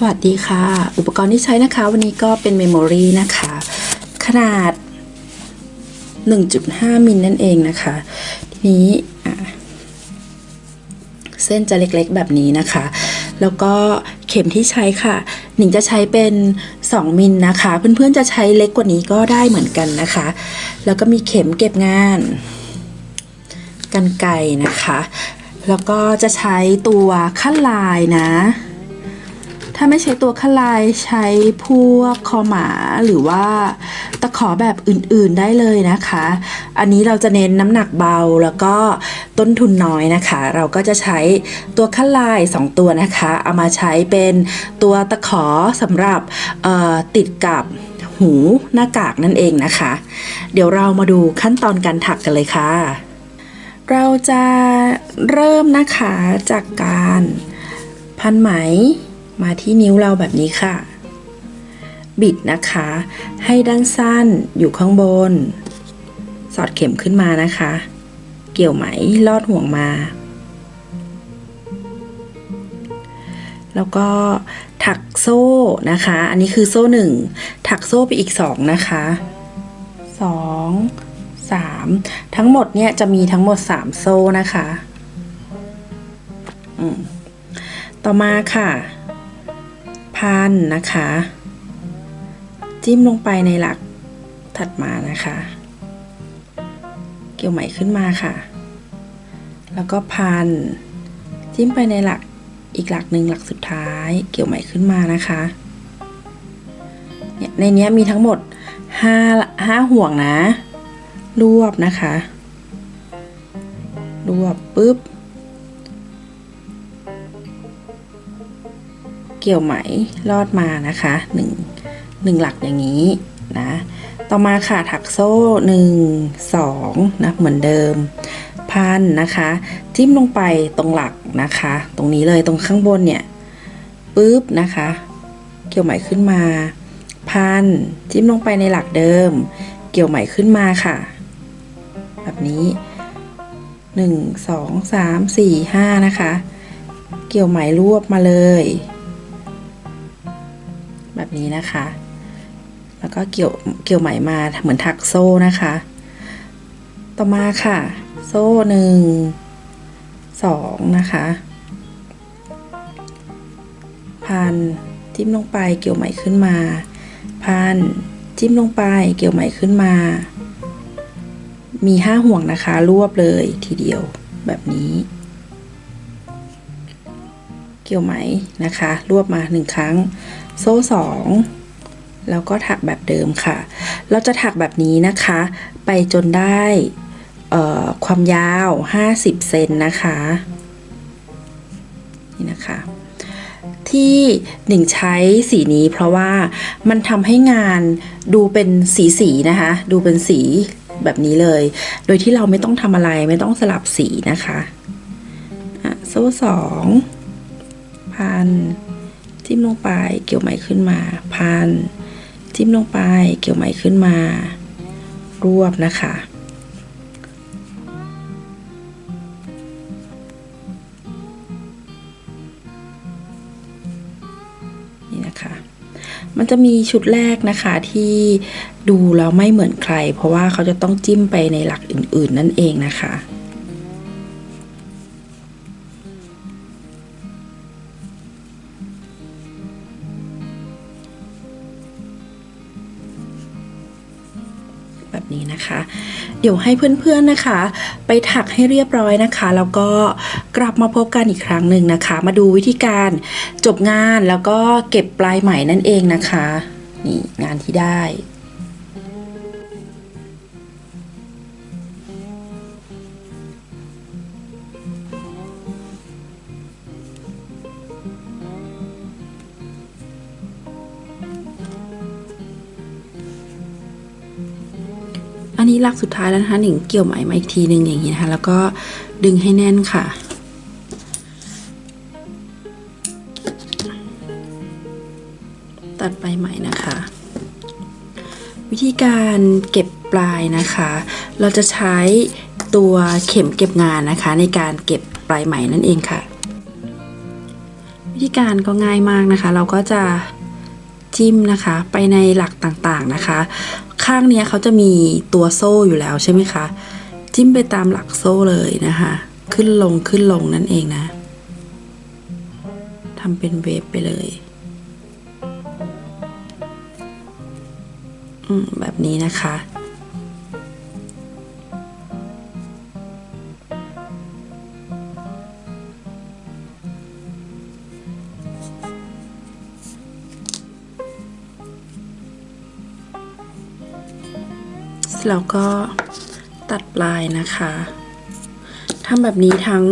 สวัสดีค่ะ อุปกรณ์ที่ใช้นะคะ วันนี้ก็เป็นเมมโมรีนะคะ ขนาด 1.5 มิลนั่นเองนะคะ ทีนี้เส้นจะเล็กๆแบบนี้นะคะ แล้วก็เข็มที่ใช้ค่ะ หนิงจะใช้เป็น 2 มิลนะคะ เพื่อนๆจะใช้เล็กกว่านี้ก็ได้เหมือนกันนะคะ แล้วก็มีเข็มเก็บงานกันไกรนะคะ แล้วก็จะใช้ตัวขั้นลายนะ ถ้าไม่ใช้ตัวขลายใช้พวกคอหมาหรือว่าตะขอแบบอื่นๆได้เลยนะคะ อันนี้เราจะเน้นน้ำหนักเบาแล้วก็ต้นทุนน้อยนะคะ เราก็จะใช้ตัวขลาย 2 ตัวนะคะ เอามาใช้เป็นตัวตะขอสำหรับติดกับหูหน้ากากนั่นเองนะคะ เดี๋ยวเรามาดูขั้นตอนการถักกันเลยค่ะ เราจะเริ่มนะคะจากการพันไหม มาที่นิ้วเราแบบนี้ค่ะ บิดนะคะ ให้ด้านสั้นอยู่ข้างบน สอดเข็มขึ้นมานะคะ เกี่ยวไหมลอดห่วงมา แล้วก็ถักโซ่นะคะ อันนี้คือโซ่หนึ่งถักโซ่ไปอีกสองนะคะสองสามทั้งหมดเนี่ยจะมีทั้งหมดสามโซ่นะคะ ต่อมาค่ะ พันนะคะ จิ้มลงไปในหลักถัดมานะคะ เกี่ยวไหมขึ้นมาค่ะ แล้วก็พัน จิ้มไปในหลักอีกหลักหนึ่งหลักสุดท้าย เกี่ยวไหมขึ้นมานะคะเนี่ยในเนี้ยมีทั้งหมดห้าห้าห่วงนะ รวบนะคะ รวบปุ๊บ กี่ยวไหมลอดมานะคะหนึ่งหนึ่งหลักอย่างนี้นะต่อมาค่ะถักโซ่หนึ่งสองนะเหมือนเดิมพันนะคะจิ้มลงไปตรงหลักนะคะ ตรงนี้เลยตรงข้างบนเนี่ยปุ๊บนะคะ เกี่ยวไหมขึ้นมา พันจิ้มลงไปในหลักเดิม เกี่ยวไหมขึ้นมาค่ะ แบบนี้หนึ่งสองสามสี่ห้านะคะ เกี่ยวไหมรวบมาเลย แบบนี้นะคะ แล้วก็เกี่ยวเกี่ยวไหมมาเหมือนถักโซ่นะคะ ต่อมาค่ะ โซ่หนึ่งสองนะคะ พันจิ้มลงไปเกี่ยวไหมขึ้นมา พันจิ้มลงไปเกี่ยวไหมขึ้นมา มีห้าห่วงนะคะ รวบเลยทีเดียวแบบนี้ เกี่ยวไหมนะคะ รวบมาหนึ่งครั้ง โซ่สองแล้วก็ถักแบบเดิมค่ะ เราจะถักแบบนี้นะคะ ไปจนได้ความยาว 50 เซนนะคะนี่นะคะที่หนิงใช้สีนี้เพราะว่ามันทำให้งานดูเป็นสีสีๆนะคะ ดูเป็นสีแบบนี้เลย โดยที่เราไม่ต้องทำอะไรไม่ต้องสลับสีนะคะอะโซ่สอง พันจิ้มลงไปเกี่ยวไหมขึ้นมา พัน จิ้มลงไปเกี่ยวไหมขึ้นมา รวบนะคะ นี่นะคะ มันจะมีชุดแรกนะคะที่ดูแล้วไม่เหมือนใคร เพราะว่าเขาจะต้องจิ้มไปในหลักอื่น ๆ นั่นเองนะคะ แบบนี้นะคะ เดี๋ยวให้เพื่อนๆนะคะ ไปถักให้เรียบร้อยนะคะ แล้วก็กลับมาพบกันอีกครั้งหนึ่งนะคะ มาดูวิธีการจบงานแล้วก็เก็บปลายไหมนั่นเองนะคะ นี่งานที่ได้ นนี้ลักสุดท้ายแล้วนะคะหนิงเกี่ยวไหมมาอีกทีหนึ่งอย่างนี้นะคะแล้วก็ดึงให้แน่นค่ะ ตัดไปไหมนะคะ วิธีการเก็บปลายนะคะ เราจะใช้ตัวเข็มเก็บงานนะคะ ในการเก็บปลายไหมนั่นเองค่ะ วิธีการก็ง่ายมากนะคะ เราก็จะจิ้มนะคะไปในหลักต่างๆนะคะ ข้างเนี้ยเขาจะมีตัวโซ่อยู่แล้วใช่ไหมคะ จิ้มไปตามหลักโซ่เลยนะคะ ขึ้นลงขึ้นลงนั่นเองนะทำเป็นเวฟไปเลยอืมแบบนี้นะคะ แล้วก็ตัดปลายนะคะทำแบบนี้ทั้ง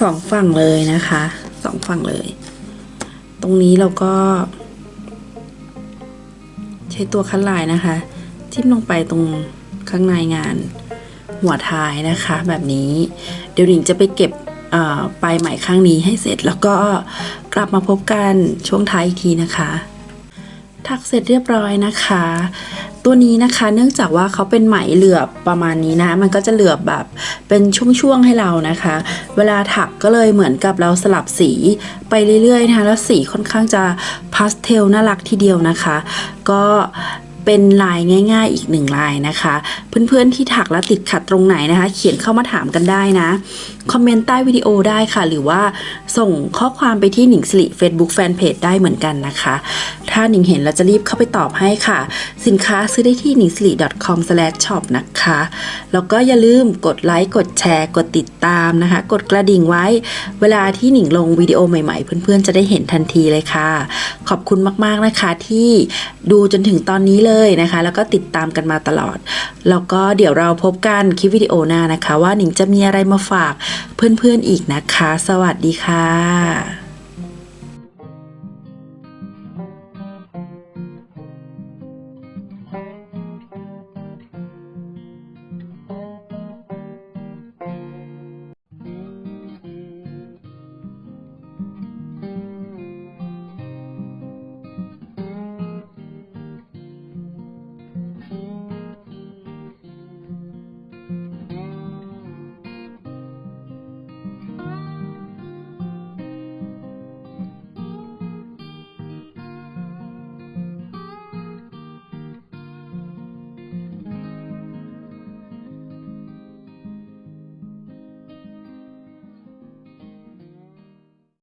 สองฝั่งเลยนะคะสองฝั่งเลย ตรงนี้เราก็ ใช้ตัวคัดลายนะคะจิ้มลงไปตรงข้างในงานหัวท้ายนะคะ แบบนี้ เดี๋ยวหนิงจะไปเก็บปลายไหมข้างนี้ให้เสร็จแล้วก็กลับมาพบกันช่วงท้ายอีกทีนะคะ ถักเสร็จเรียบร้อยนะคะ ตัวนี้นะคะ เนื่องจากว่าเขาเป็นไหมเหลือบประมาณนี้นะ มันก็จะเหลือบแบบเป็นช่วงๆให้เรานะคะ เวลาถักก็เลยเหมือนกับเราสลับสีไปเรื่อยๆนะคะแล้วสีค่อนข้างจะพาสเทลน่ารักทีเดียวนะคะ ก็ เป็นลายง่าย ๆ อีกหนึ่งลายนะคะ เพื่อนๆที่ถักแล้วติดขัดตรงไหนนะคะ เขียนเข้ามาถามกันได้นะ คอมเมนต์ใต้วิดีโอได้ค่ะ หรือว่าส่งข้อความไปที่หนิงสิริ Facebook Fanpage ได้เหมือนกันนะคะ ถ้าหนิงเห็นเราจะรีบเข้าไปตอบให้ค่ะ สินค้าซื้อได้ที่หนิงสิริ com/shop นะคะ แล้วก็อย่าลืมกดไลค์กดแชร์ กดติดตามนะคะ กดกระดิ่งไว้ เวลาที่หนิงลงวิดีโอใหม่ๆ เพื่อนๆจะได้เห็นทันทีเลยค่ะ ขอบคุณมากๆนะคะที่ดูจนถึงตอนนี้เลยเลยนะคะ แล้วก็ติดตามกันมาตลอด แล้วก็เดี๋ยวเราพบกันคลิปวิดีโอหน้านะคะ ว่าหนิงจะมีอะไรมาฝากเพื่อนๆอีกนะคะ สวัสดีค่ะ